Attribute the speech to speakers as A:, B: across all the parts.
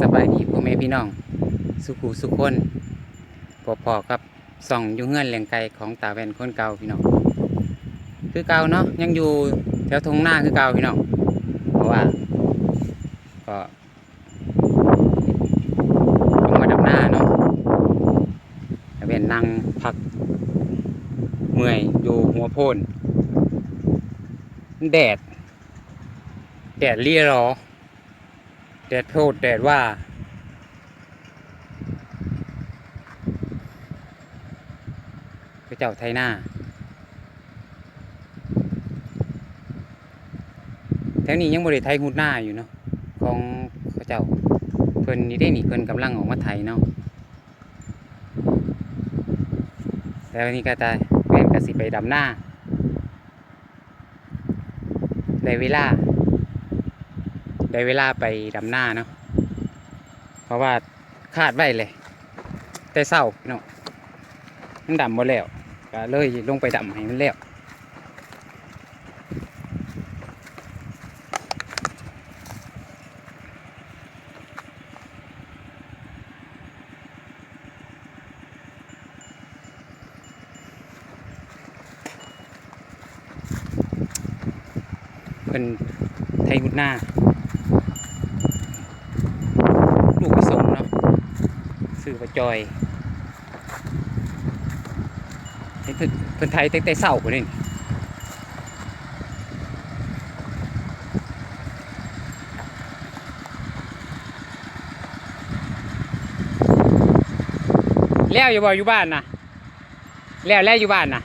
A: สบายดีพ่อแม่พี่น้อง สุขูสุขคนพอๆกับส่องอยู่เงื่อนเลียงไก่ของตาแว่นคนเก่าพี่น้องคือเก่าเนาะยังอยู่แถวทงหน้าคือเก่าพี่น้องเพราะว่าก็ลงมาดับหน้าเนาะตาแว่นนั่งพัก เมื่อยอยู่หัวโพนแดดแดดเรียรอ แดดโพดแดดว่า พระเจ้าไทยหน้าแถวนี้ยังบริไทยหุดหน้าอยู่เนาะของพระเจ้าเพิ่นนี่ได้นี่เพิ่นกำลังออกมาไทยเนาะแล้วนี่ก็ตายแม่นก็สิไปดำหน้าได้เวลา ได้เวลาไปดำหน้าเนาะเพราะว่าคาดไว้เลย แต่เศร้าเนาะมันดำหมดแล้วก็เลยลงไปดำให้มันแล้วเป็นไทยหุดหน้า ลูกผสมเนาะ ซื้อมาจอยเห็นเพิ่นไทยตั้งแต่เศร้าคนนี้แล้วอยู่บ่อยู่บ้านนะแล้วแล้วอยู่บ้านนะ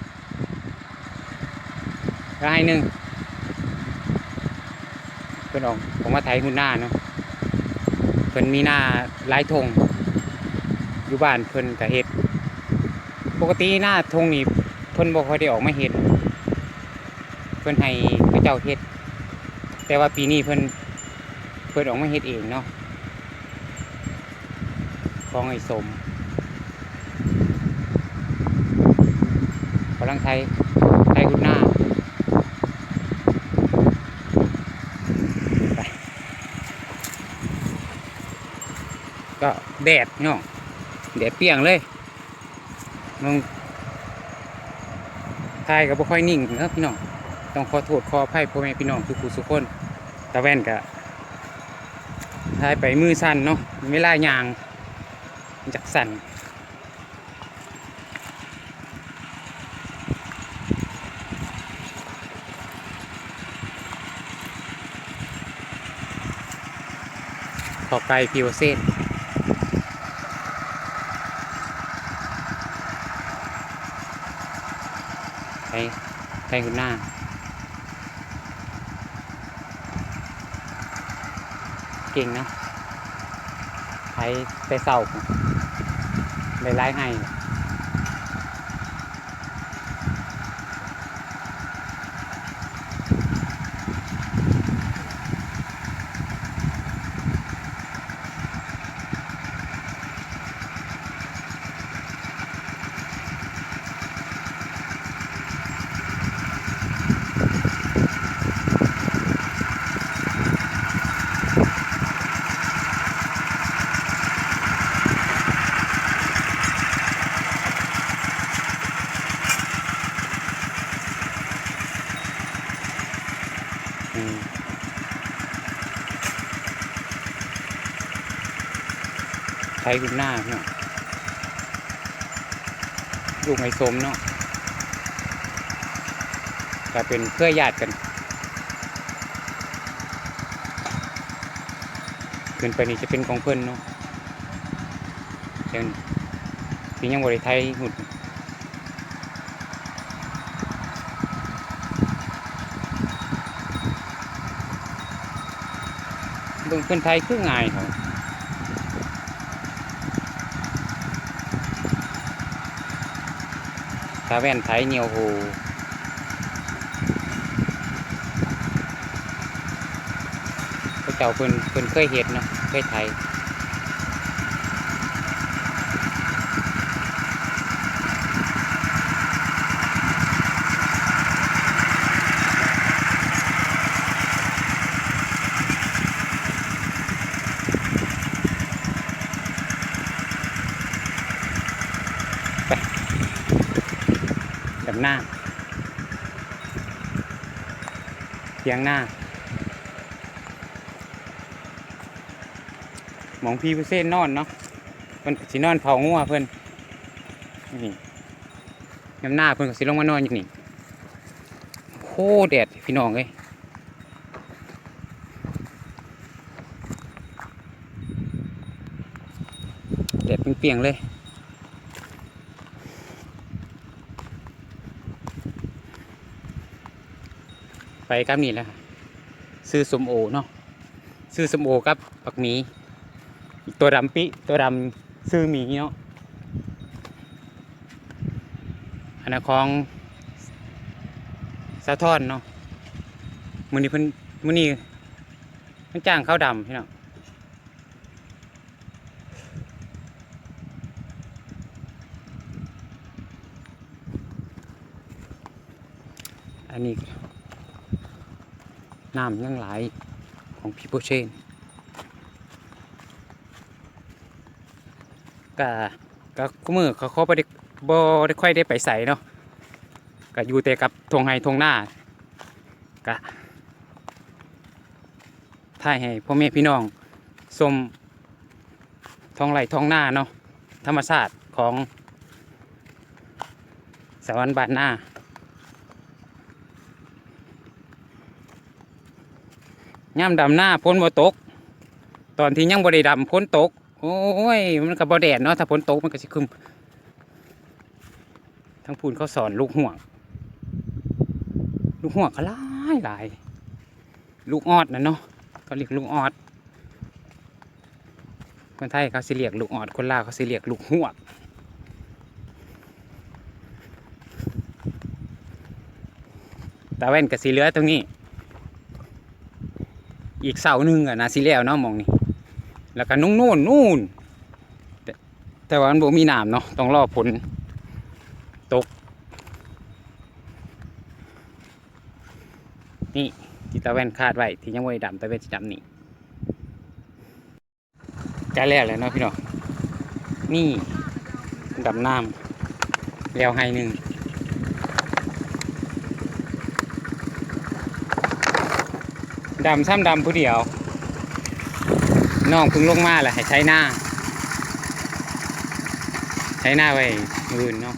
A: รายหนึ่งเพิ่นออกผมว่าไทยหุ่นหน้าเนาะเพิ่นมีหน้าหลายธง อยู่บ้านเพิ่นก็เฮ็ด ปกติหน้าธงนี่เพิ่นบ่ค่อยได้ออกมาเฮ็ด เพิ่นให้พระเจ้าเฮ็ด แต่ว่าปีนี้เพิ่นเพิ่นออกมาเฮ็ดเองเนาะของไอ้สมกำลังไทยไทยหุ่นหน้าก็แดดเนาะ แดดเปียงเลยน้องทายกับบ่ค่อยนิ่งครับพี่น้องต้องขอโทษขออภัยพ่อแม่พี่น้องทุกผู้ทุกคนตาแว่นกะทายไปมือสั่นเนาะเวลายางจักสั่นขอไก่พิวเซน ไทย ไทยคุณหน้า เก่งนะไทยแต่เศร้าไปไล่ให้ ไทยคุณหน้าเนาะลูกไม้สมเนาะก็เป็นเพื่อญาติกัน ขึ้นไปนี่จะเป็นของเพิ่อนเนาะเดี๋ยวนี้ที่ยังบริไทยหุ่นเบิ่งคนไทยคือง่ายเขาต แว่นไทยเนียวหูพระเจ้าเพิ่นเพิ่นเคยเห็ดเนาะเคยไทย ไปดำหน้า เทียงหน้ามองพี่เพื่นเส้นนอนเนาะเพิ่นสินอนเผางัวเพิ่นนี่น้ำหน้าเพิ่นก็สิลงมานอนอยู่นี่โคแดดพี่น้องเอ้ยแดดเปรียงๆเลย ไปกับนี่แหละซื้อสมโอเนาะซื้อสมโอกับปักหมี ตัวดำปิตัวดำซื้อหมีเนาะอันนั้นของสะท้อนเนาะมือนี้เพิ่นมือนี้เพิ่นจ้างข้าวดำพี่น้องอันนี้ น้ำยังไหลายของพี่โปเชนก็ก็คุมือเขาเขาบ่ได้บ่ได้ค่อยได้ไปใส่เนาะก็อยู่แต่กับทงไห้ทงหน้าก็ถ่ายให้พ่อแม่พี่น้องชมท้องไร่ท้องหน้าเนาะธรรมชาติของสวรรค์บ้านหน้า ย่ำดำหน้าพ้นบ่ตก ตอนที่ยังบ่ได้ดำพ้นตก โอ้ย มันก็บ่แดดเนาะถ้าพ้นตกมันก็สิคึมทั้งพูนเขาสอนลูกห่วง ลูกห่วงก็หลายหลายลูกออดนะเนาะเขาเรียกลูกออด คนไทยเขาสิเรียกลูกออด คนลาวเขาสิเรียกลูกห่วงตาแว่นกับสีเหลือตรงนี้ อีกเสาหนึ่งอะนาซิแล้วเนาะมองนี่แล้วก็นุ่งนู่นนู่นแต่ว่ามันบ่มีน้ำเนาะต้องรอฝนตก นี่ที่ตาแว่นคาดไว้ที่ยังไม่ดำตาแว่นจะดำนี่ใกล้แล้วแหล้วเนาะพี่น้องนี่ดำน้ำแล้วให้หนึ่ง ดำซ้ำดำผู้เดียวน้องเพึ่งลงมาแหละให้ใช้หน้า ใช้หน้าไว้มื่นเนาะ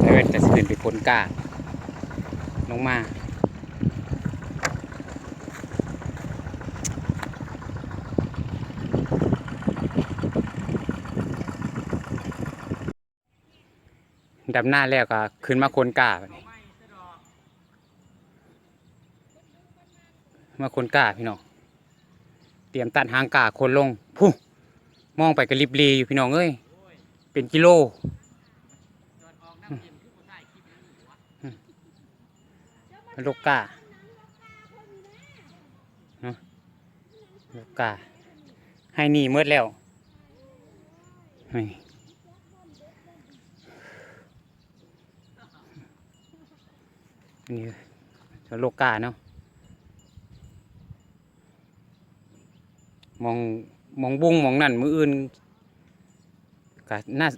A: แล้วเวทจะสิขึ้นไปพ้นกล้าลงมาดำหน้าแล้วก็ขึ้นมาคนกาบนี้ มาคนกล้าพี่น้องเตรียมตัดหางกาคนลงผู้มองไปกระลิบลีอยู่พี่น้องเอ้ยเป็นกิโลลูกกาเนาะลูกกาให้หนีเมื่อแล้วนี่นี่ลูกกาเนาะ มองมองบุ้งมองนั่นมืออื่นก็น่า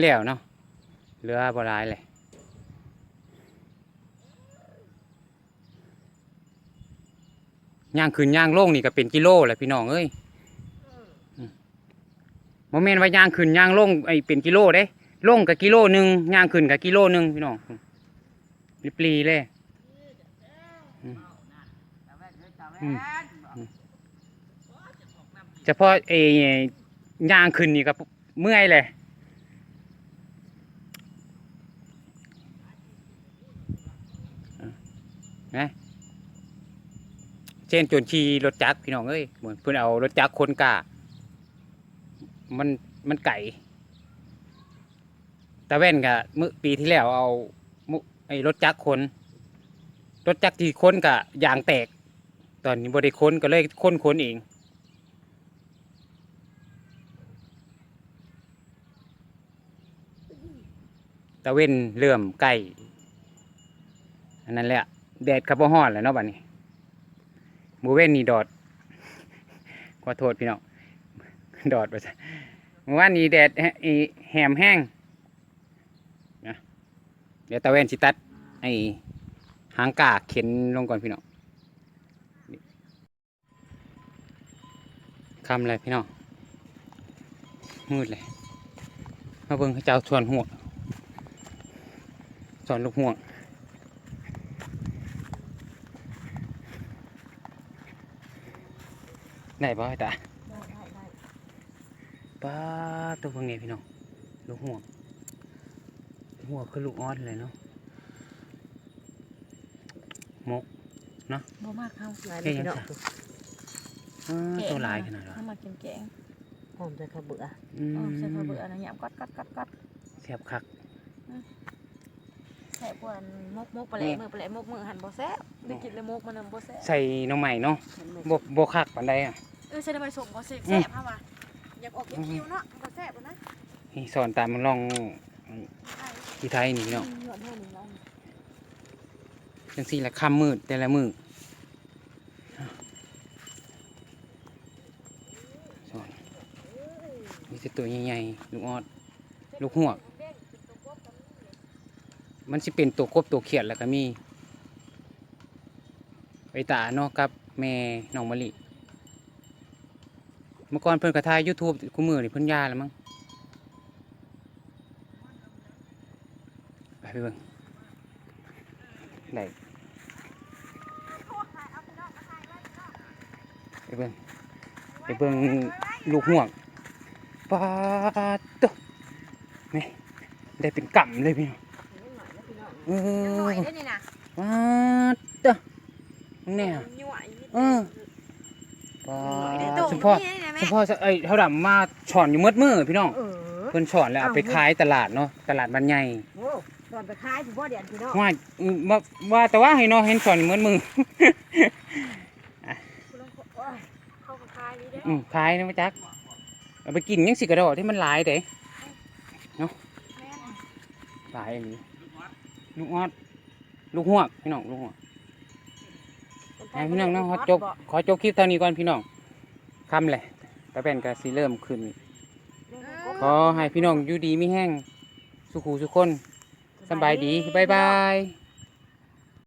A: แล้วเนาะเหลือบ่หลายเลยย่างขึ้นย่างลงนี่ก็เป็นกิโลแหละพี่น้องเอ้ยโมเมนต์ว่าย่างขึ้นย่างลงไอ้เป็นกิโลเด้ลงกับกิโลหนึ่งย่างขึ้นกับกิโลหนึ่งพี่น้องริปลีเลยอืม เฉพาะเอย่างขึ้นนี่ก็เมื่อยเลยนะเช่นจนขี่รถจักรพี่น้องเอ้ยเหมือนเพื่อนเอารถจักรคนกามันมันไก่ตาแว่นกะเมื่อปีที่แล้วเอามุไอ้รถจักรคนรถจักรที่ค้นกะยางแตก ตอนนี้บริค้นก็เลยค้นค้นเองะเว้นเริ่มใกล้อันนั้นแหละแดดขับฮ้อนแล้วเนาะบัดนี้หมูเว้นนี่ดอดขอโทษพี่น้องดอดไปซะเมื่อวานนี้แดดแฮอีแหมแห้งนะเดี๋ยวตะเวนสิตัดไอหางกาเข็นลงก่อนพี่น้องคำอะไรพี่น้องมืดเลยมาเบิ่งเขาเจ้าชวนหัว สอนลูกห่วง ได้บ่ไอ้ตา
B: ได้ได้ได้
A: ป้าตัวพวกนี้พี่น้อง ลูกห่วงหัวคือลูกออดเลยเนาะมก
B: บ่มากเข้า
C: หลาย
A: เฮ้
C: เลย
A: ย
C: พี่น้อง
A: ยังเออตัวหลายขนาด
B: นั้
A: นั้น
B: มากินแกง
C: หอมจะขาวเบื่อ
A: อืม
B: อ๋อใส่ข้าวเบื่อนะยำกัดกัดกัดกัด
A: เสียบคัก
B: แซ่บกว่าอันมกมกปลาแหลมือปลาแหลมกมือหันบ่แซ่บได้กินเลยมกมันนำบ่แซ่บ
A: ใส่หน้องใหม่เนาะบ่บ่คักปานใดอะ
B: เออใส่ทำไมส่งบ่แซ่บแซ่บฮะวะอยากออกเคิวๆเนาะบ่แซ่บบ่นะ
A: นี่สอนตามมันลองที่ไทยนี่พี่น้อง
B: หยอดให้หนึ่งแล้ว
A: จังซี่ละค่ำมืดแต่ละมือสอนมีแต่ตัวใหญ่ๆลูกออดลูกหวก มันสิเป็นตัวกบตัวเขียดแล้วก็มีไอตาเนาะกับแม่น้องมะลิเมื่อก่อนเพิ่นก็ถ่าย YouTube กูมือนี่เพิ่นยาแล้วมั้งไปไปเบิ่งได้ไปเบิ่งไปเบิ่งลูกห่วงปาดตัวนี่ได้เป็นกำเลยพี่น้อง อ
B: ยังหน่อย
A: อ
B: ได้นี่นะ
A: ปาดตัวเนี่ย
B: ยังหน่อยนิด
A: เออ ปา
B: ได้
A: ด
B: ตรง
A: เฉพาะ
B: นี่นะแม่
A: เฉพาะเอ้ยเท่าดำมาช่อนอยู่มืดมือพี่น้อง
C: เออ
A: เพิ่นช่อนแล้วเอาไปขายตลาดเนาะตลาดบ้านใหญ่
C: โอ้ตอนไปขายถึงพ่อเดียนพี่น้อง
A: ว่าอืมว่าว่าแต่ว่าให้เนาะเห็นช่อนอยู่มืดมือ
B: คุณลองโอ้ยเข้ากับคายนี้เด้อ
A: อืมขายนะมาจักเอาไปกินยังสิกระโดดที่มันหลายเด้
B: แม่น
A: หลายอันนี้ ลูกออดลูกหวกพี่น้องลูกหวกให้พี่น้องเนาะขอจบขอจบคลิปเท่านี้ก่อนพี่น้องคำเลยตะเป็นก็สิเริ่มขึ้นขอให้พี่น้องอยู่ดีมีแห้งสุขูสุขคนสำบายดีบ๊ายบาย